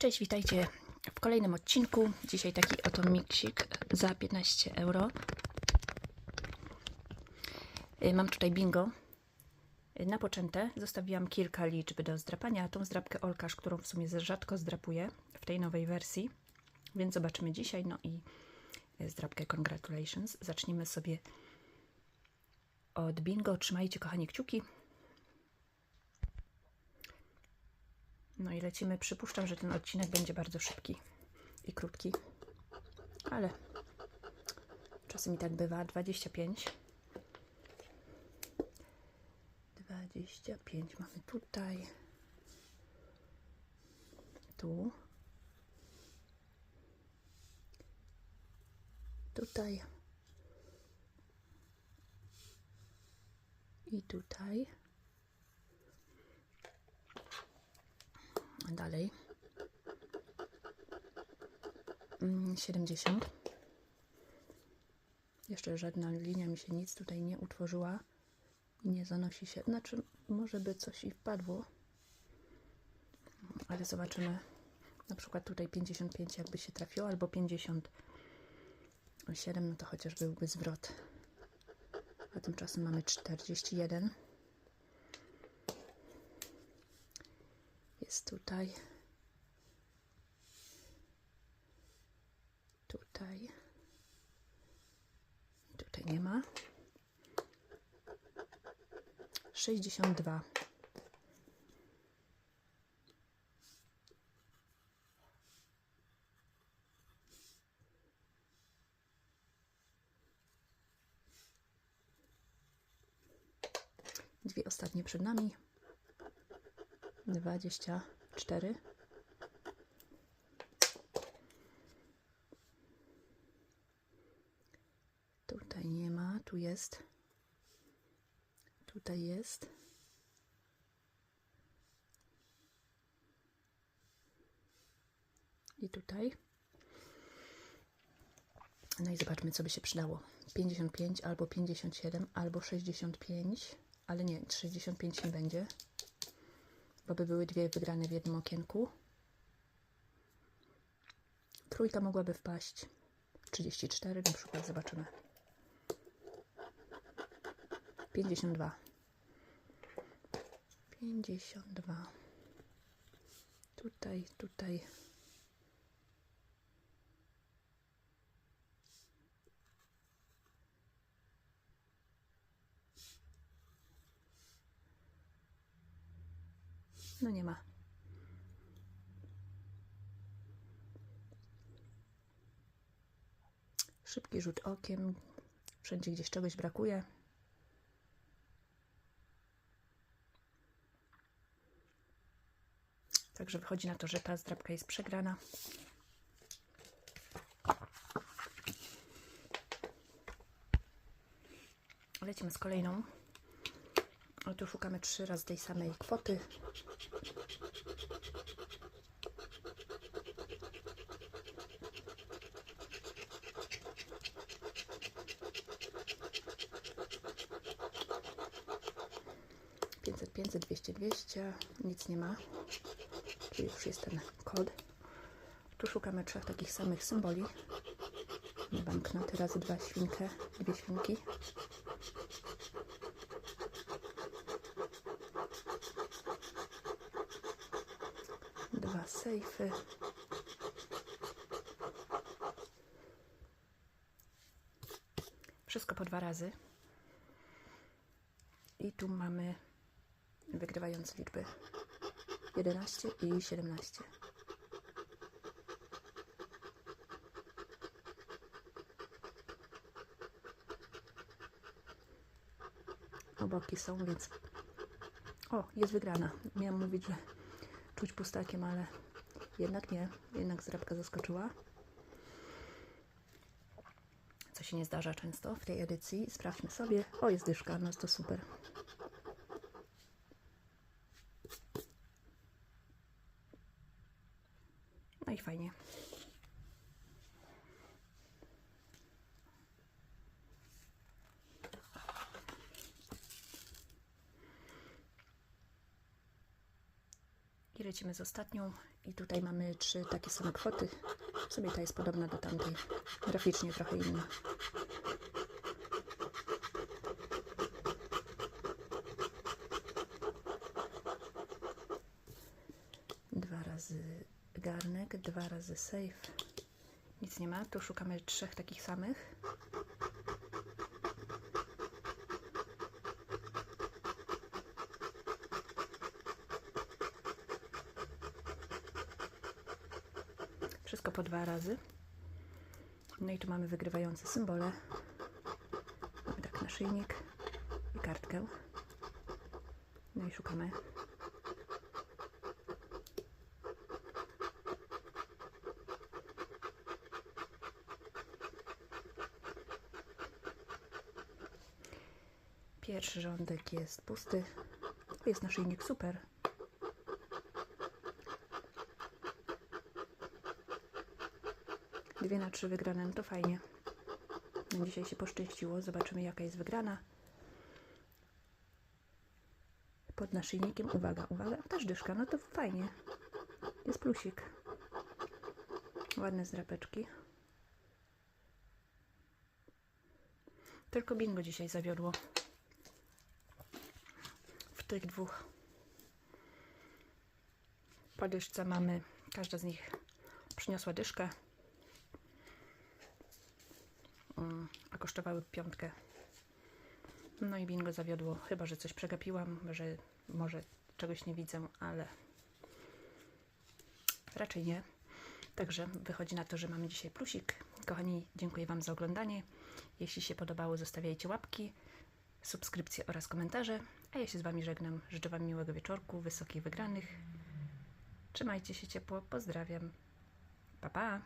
Cześć, witajcie w kolejnym odcinku. Dzisiaj taki oto miksik za 15 euro. Y, Mam tutaj bingo. Y, Na poczęte zostawiłam kilka liczb do zdrapania, tą zdrapkę Olkasz, którą w sumie za rzadko zdrapuję w tej nowej wersji. Więc zobaczymy dzisiaj. No i y, zdrapkę Congratulations. Zacznijmy sobie od bingo. Trzymajcie, kochani, kciuki. No i lecimy. Przypuszczam, że ten odcinek będzie bardzo szybki i krótki, ale czasem i tak bywa. 25. 25 mamy tutaj. Tu. Tutaj. I tutaj. Dalej. Mm, 70. Jeszcze żadna linia mi się nic tutaj nie utworzyła. Nie zanosi się. Znaczy, może by coś i wpadło. Ale zobaczymy. Na przykład tutaj 55 jakby się trafiło, albo 57, no to chociaż byłby zwrot. A tymczasem mamy 41. Jest tutaj. Tutaj. Tutaj nie ma. 62. Dwie ostatnie przed nami. 24. Tutaj nie ma, tu jest. Tutaj jest. I tutaj. No i zobaczmy, co by się przydało. 55 albo 57 albo 65, ale nie, 65 nie będzie bo by były dwie wygrane w jednym okienku. Trójka mogłaby wpaść. 34 na przykład, zobaczymy. 52. 52. Tutaj, tutaj. No nie ma. Szybki rzut okiem. Wszędzie gdzieś czegoś brakuje. Także wychodzi na to, że ta zdrabka jest przegrana. Lecimy z kolejną. O, tu szukamy trzy razy tej samej kwoty. Pięćset, pięćset, dwieście, dwieście. Nic nie ma. Tu już jest ten kod. Tu szukamy trzech takich samych symboli. Banknoty razy dwa świnkę, dwie świnki. dwa sejfy. Wszystko po dwa razy. I tu mamy wygrywające liczby 11 i 17. Oboki są, więc... O, jest wygrana. Miałam mówić, że czuć pustakiem, ale jednak nie. Jednak zrabka zaskoczyła. Co się nie zdarza często w tej edycji. Sprawdźmy sobie. O, jest dyszka, no to super. No i fajnie. I lecimy z ostatnią. I tutaj mamy trzy takie same kwoty. W sumie ta jest podobna do tamtej. Graficznie trochę inna. Dwa razy garnek, dwa razy safe. Nic nie ma. Tu szukamy trzech takich samych. Wszystko po dwa razy. No i tu mamy wygrywające symbole. Mamy tak naszyjnik i kartkę. No i szukamy. Pierwszy rządek jest pusty. Jest naszyjnik super. Dwie na trzy wygrane, no to fajnie. Dzisiaj się poszczęściło. Zobaczymy jaka jest wygrana. Pod naszyjnikiem, uwaga, uwaga, też dyszka, no to fajnie. Jest plusik. Ładne zdrapeczki. Tylko bingo dzisiaj zawiodło. W tych dwóch. Po dyszce mamy, każda z nich przyniosła dyszkę. Mm, a kosztowały piątkę. No i bingo zawiodło. Chyba, że coś przegapiłam, że może czegoś nie widzę, ale raczej nie. Także wychodzi na to, że mamy dzisiaj plusik. Kochani, dziękuję Wam za oglądanie. Jeśli się podobało, zostawiajcie łapki, subskrypcje oraz komentarze. A ja się z Wami żegnam. Życzę Wam miłego wieczorku, wysokich wygranych. Trzymajcie się ciepło. Pozdrawiam. Pa, pa.